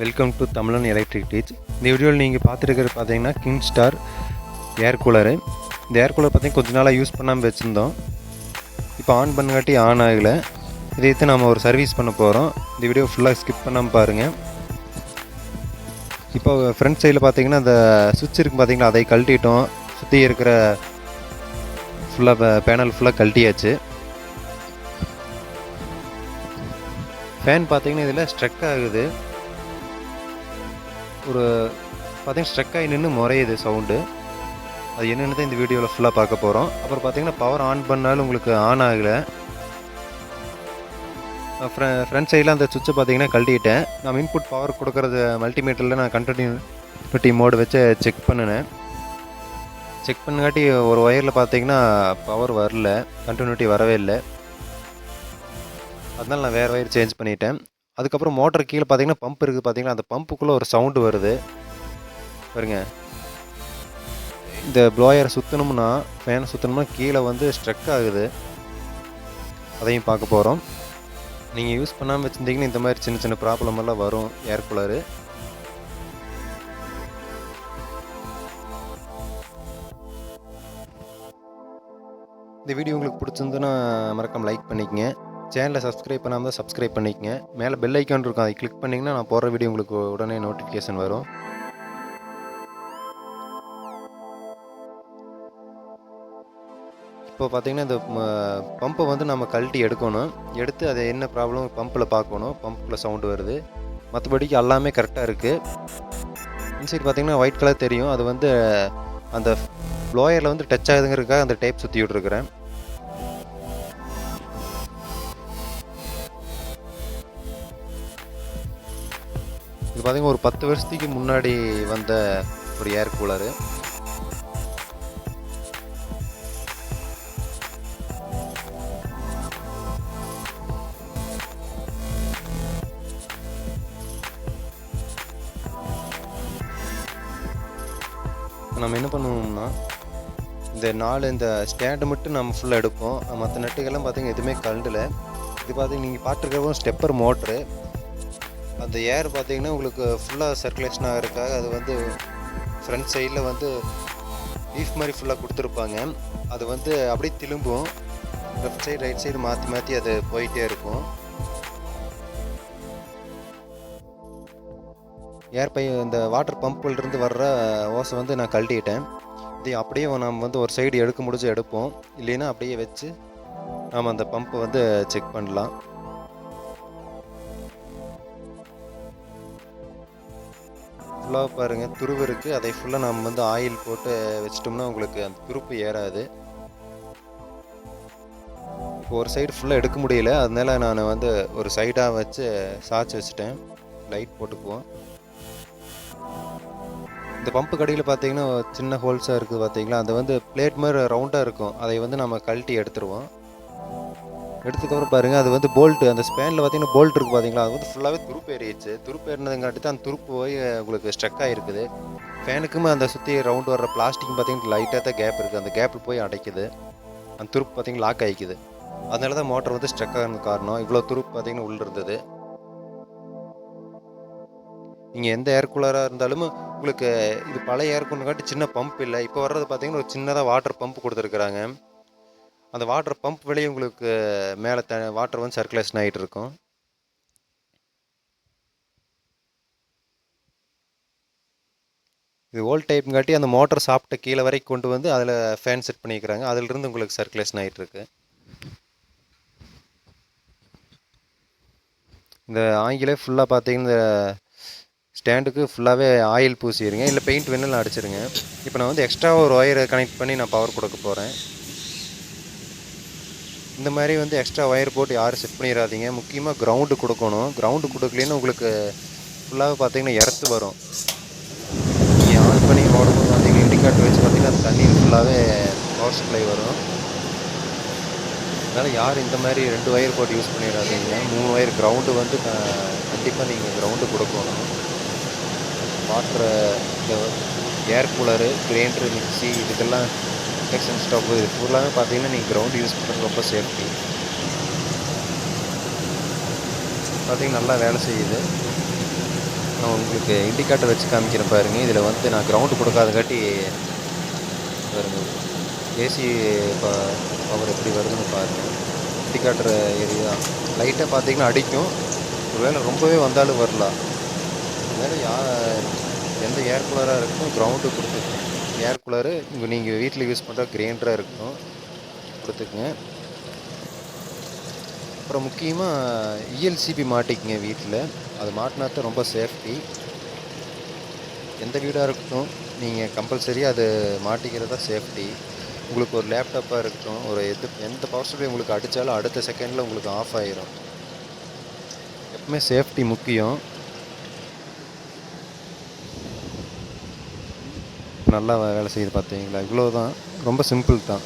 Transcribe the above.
Welcome to Tamizhan electric teach இந்த வீடியோவில் நீங்கள் பார்த்துருக்கிறது பார்த்தீங்கன்னா கிங் ஸ்டார் ஏர் கூலரு இந்த ஏர் கூலர் பார்த்தீங்கன்னா கொஞ்ச நாளாக யூஸ் பண்ணாமல் வச்சுருந்தோம். இப்போ ஆன் பண்ணங்காட்டி ஆன் ஆகலை. இதை எடுத்து நம்ம ஒரு சர்வீஸ் பண்ண போகிறோம் இந்த வீடியோ ஃபுல்லாக ஸ்கிப் பண்ணாமல் பாருங்கள் இப்போ ஃப்ரண்ட் சைடில் பார்த்தீங்கன்னா அந்த சுவிட்ச் இருக்குது பார்த்தீங்கன்னா அதை கழட்டிட்டோம். சுற்றி இருக்கிற ஃபுல்லாக பேனல் ஃபுல்லாக கழட்டியாச்சு. ஃபேன் பார்த்தீங்கன்னா இதில் ஸ்ட்ரக் ஆகுது. ஒரு பார்த்தீங்கன்னா ஸ்ட்ரக் ஆகி நின்று முறையுது சவுண்டு அது என்னென்னு தான் இந்த வீடியோவில் ஃபுல்லாக பார்க்க போகிறோம் அப்புறம் பார்த்தீங்கன்னா பவர் ஆன் பண்ணாலும் உங்களுக்கு ஆன் ஆகலை. ஃப்ரண்ட் சைடில் அந்த சுவிட்சை பார்த்தீங்கன்னா கழட்டிட்டேன். நான் இன்புட் பவர் கொடுக்குறது மல்டிமீட்டரில் நான் கண்டினியூட்டி மோடு வச்சு செக் பண்ணினேன். செக் பண்ணங்காட்டி ஒரு ஒயரில் பார்த்தீங்கன்னா பவர் வரல. கண்டினியூட்டி வரவே இல்லை. அதனால் நான் வேறு ஒயர் சேஞ்ச் பண்ணிட்டேன். அதுக்கப்புறம் மோட்டர் கீழே பார்த்தீங்கன்னா பம்ப் இருக்குது பார்த்தீங்கன்னா அந்த பம்புக்குள்ளே ஒரு சவுண்டு வருது. பாருங்க. இந்த ப்ளோயரை சுற்றணும்னா ஃபேனை சுற்றணும்னா கீழே வந்து ஸ்ட்ரக் ஆகுது. அதையும் பார்க்க போகிறோம் நீங்கள் யூஸ் பண்ணாமல் வச்சுருந்தீங்கன்னா இந்த மாதிரி சின்ன சின்ன ப்ராப்ளம் எல்லாம் வரும். ஏர் கூலரு இந்த வீடியோ உங்களுக்கு பிடிச்சிருந்துன்னா மறக்காம லைக் பண்ணிக்கங்க. சேனலை சப்ஸ்கிரைப் பண்ணாமல் தான் சப்ஸ்கிரைப் பண்ணிக்கங்க. மேலே பெல் ஐக்கான் இருக்கும் அதை கிளிக் பண்ணிங்கன்னா நான் போகிற வீடியோ உங்களுக்கு உடனே நோட்டிஃபிகேஷன் வரும். இப்போ பார்த்தீங்கன்னா இந்த பம்பை வந்து நம்ம கழட்டி எடுக்கணும். எடுத்து அது என்ன ப்ராப்ளம் பம்பில் பார்க்கணும். பம்பில் சவுண்டு வருது. மற்றபடிக்கு எல்லாமே கரெக்டாக இருக்குது இன்சைட் பார்த்தீங்கன்னா ஒயிட் கலர் தெரியும். அது வந்து அந்த ப்ளோயரில் வந்து டச் ஆகுதுங்கிறதுக்காக அந்த டைப் சுற்றி விட்ருக்குறேன் பார்த்தீங்கன்னா ஒரு பத்து வருஷத்துக்கு முன்னாடி வந்த ஒரு ஏர் கூலரு நம்ம என்ன பண்ணுவோம்னா இந்த நாலு இந்த ஸ்டாண்டு மட்டும் நம்ம ஃபுல்லாக எடுப்போம். மற்ற நட்டுகள்லாம் பார்த்திங்கன்னா எதுவுமே கலண்டல இது பார்த்திங்க நீங்கள் பார்த்துருக்கவும் ஸ்டெப்பர் மோட்ரு அந்த ஏர் பார்த்திங்கன்னா உங்களுக்கு ஃபுல்லாக சர்க்குலேஷன் ஆகிறதுக்காக அது வந்து ஃப்ரண்ட் சைடில் வந்து லீஃப் மாதிரி ஃபுல்லாக கொடுத்துருப்பாங்க. அது வந்து அப்படியே திரும்பும். லெஃப்ட் சைடு ரைட் சைடு மாற்றி மாற்றி அது போயிட்டே இருக்கும். ஏர் பை இந்த வாட்டர் பம்பிலிருந்து வர்ற ஓசை வந்து நான் கழட்டிட்டேன். இதை அப்படியே நம்ம வந்து ஒரு சைடு எடுக்க முடிஞ்சு எடுப்போம். இல்லைன்னா அப்படியே வச்சு நாம் அந்த பம்பை வந்து செக் பண்ணலாம். ஃபுல்லாக பாருங்கள் துருவு இருக்குது அதை ஃபுல்லாக நம்ம வந்து ஆயில் போட்டு வச்சிட்டோம்னா உங்களுக்கு அந்த துருப்பு ஏறாது. இப்போ ஒரு சைடு ஃபுல்லாக எடுக்க முடியல. அதனால நான் வந்து ஒரு சைடாக வச்சு சாய்ச்சி வச்சுட்டேன். லைட் போட்டுக்குவோம். இந்த பம்பு கடையில் பார்த்தீங்கன்னா சின்ன ஹோல்ஸாக இருக்குது பார்த்தீங்களா அது வந்து பிளேட் மாதிரி ரவுண்டாக இருக்கும். அதை வந்து நம்ம கழட்டி எடுத்துருவோம். எடுத்துக்கப்புறம் பாருங்கள் அது வந்து போல்ட்டு அந்த ஸ்பேனில் பார்த்தீங்கன்னா போல்ட் இருக்குது பார்த்தீங்களா அது வந்து ஃபுல்லாகவே துருப்பு ஏறிடுச்சு. துருப்பு ஏறினதுங்காட்டி தான் அந்த துருப்பு போய் உங்களுக்கு ஸ்ட்ரக் ஆகிருக்குது ஃபேனுக்குமே அந்த சுற்றி ரவுண்டு வர்ற பிளாஸ்டிக் பார்த்தீங்கன்னா லைட்டாக தான் கேப் இருக்குது அந்த கேப்பில் போய் அடைக்குது. அந்த துருப்பு பார்த்தீங்கன்னா லாக் ஆகிக்குது அதனால தான் மோட்டர் வந்து ஸ்ட்ரக் ஆகிறது காரணம். இவ்வளோ துருப்பு பார்த்தீங்கன்னா உள்ள இருந்தது. நீங்கள் எந்த ஏர் கூலராக இருந்தாலும் உங்களுக்கு இது பழைய ஏர் கூலர்காட்டி சின்ன பம்ப் இல்லை. இப்போ வர்றது பார்த்தீங்கன்னா ஒரு சின்னதாக வாட்டர் பம்ப் கொடுத்துருக்குறாங்க. அந்த வாட்டர் பம்ப் வெளியே உங்களுக்கு மேலே த வாட்டர் வந்து சர்க்குலேஷன் ஆகிட்டு இருக்கும். இது ஓல்ட் டைப்ங்காட்டி அந்த மோட்டர் சாப்பிட்ட கீழே வரைக்கும் கொண்டு வந்து அதில் ஃபேன் செட் பண்ணிக்கிறாங்க. அதிலிருந்து உங்களுக்கு சர்க்குலேஷன் ஆகிட்டுருக்கு இந்த ஆங்கிலே ஃபுல்லாக பார்த்தீங்கன்னா இந்த ஸ்டாண்டுக்கு ஃபுல்லாகவே ஆயில் பூசிடுங்க. இல்லை பெயிண்ட் வேணும் அடிச்சிருங்க இப்போ நான் வந்து எக்ஸ்ட்ரா ஒரு ஒயரை கனெக்ட் பண்ணி நான் பவர் கொடுக்க போகிறேன் இந்த மாதிரி வந்து எக்ஸ்ட்ரா ஒயர் போட்டு யாரும் செட் பண்ணிடாதீங்க முக்கியமாக கிரவுண்டு கொடுக்கணும். கிரவுண்டு கொடுக்கலன்னு உங்களுக்கு ஃபுல்லாக பார்த்தீங்கன்னா எர்த்து வரும். நீங்கள் ஆன் பண்ணி ஓடும்போது பார்த்தீங்கன்னா இண்டிகேட்டர் வச்சு பார்த்தீங்கன்னா அந்த தண்ணீர் ஃபுல்லாகவே பவர் சப்ளை வரும். அதனால் யார் இந்த மாதிரி ரெண்டு ஒயர் போட்டு யூஸ் பண்ணிடாதீங்க மூணு ஒயர் கிரவுண்டு வந்து கண்டிப்பாக நீங்கள் கிரவுண்டு கொடுக்கணும். வாட்டர் இந்த ஏர் கூலரு கிரைண்டரு மிக்சி இதுக்கெல்லாம் இண்டக்ஷன் ஸ்டாப் இது ஃபுல்லாகவே பார்த்தீங்கன்னா நீங்கள் கிரவுண்ட் யூஸ் பண்ணுறது ரொம்ப சேஃப்டி பார்த்தீங்கன்னா நல்லா வேலை செய்யுது. நான் உங்களுக்கு இண்டிகேட்டர் வச்சு காமிக்கிறேன் பாருங்க. இதில் வந்து நான் கிரவுண்டு கொடுக்காதங்காட்டி பாருங்க. ஏசி பவர் எப்படி வருதுன்னு பாருங்கள் இண்டிகேட்டர் ஏரியா லைட்டாக பார்த்தீங்கன்னா அடிக்கும். ஒருவேளை ரொம்பவே வந்தாலும் வரலாம். ஒருவேளை யா எந்த ஏர் கூலராக இருக்கும் கிரவுண்டு கொடுத்துருக்கேன். ஏர் கூலரு இங்கே நீங்கள் வீட்டில் யூஸ் பண்ணுற கிரைண்டராக இருக்கட்டும். கொடுத்துக்குங்க. அப்புறம் முக்கியமாக இஎல்சிபி மாட்டிக்கங்க வீட்டில் அது மாட்டினா தான் ரொம்ப சேஃப்டி. எந்த வீடாக இருக்கட்டும் நீங்கள் கம்பல்சரி அது மாட்டிக்கிறது தான் சேஃப்டி. உங்களுக்கு ஒரு லேப்டாப்பாக இருக்கட்டும் ஒரு எது எந்த பவர் சப்ளை உங்களுக்கு அடித்தாலும் அடுத்த செகண்டில் உங்களுக்கு ஆஃப் ஆகிரும் எப்பவுமே சேஃப்டி முக்கியம். நல்லா வேலை செய்யுது பார்த்தீங்களா? இவ்வளோ தான் ரொம்ப சிம்பிள் தான்.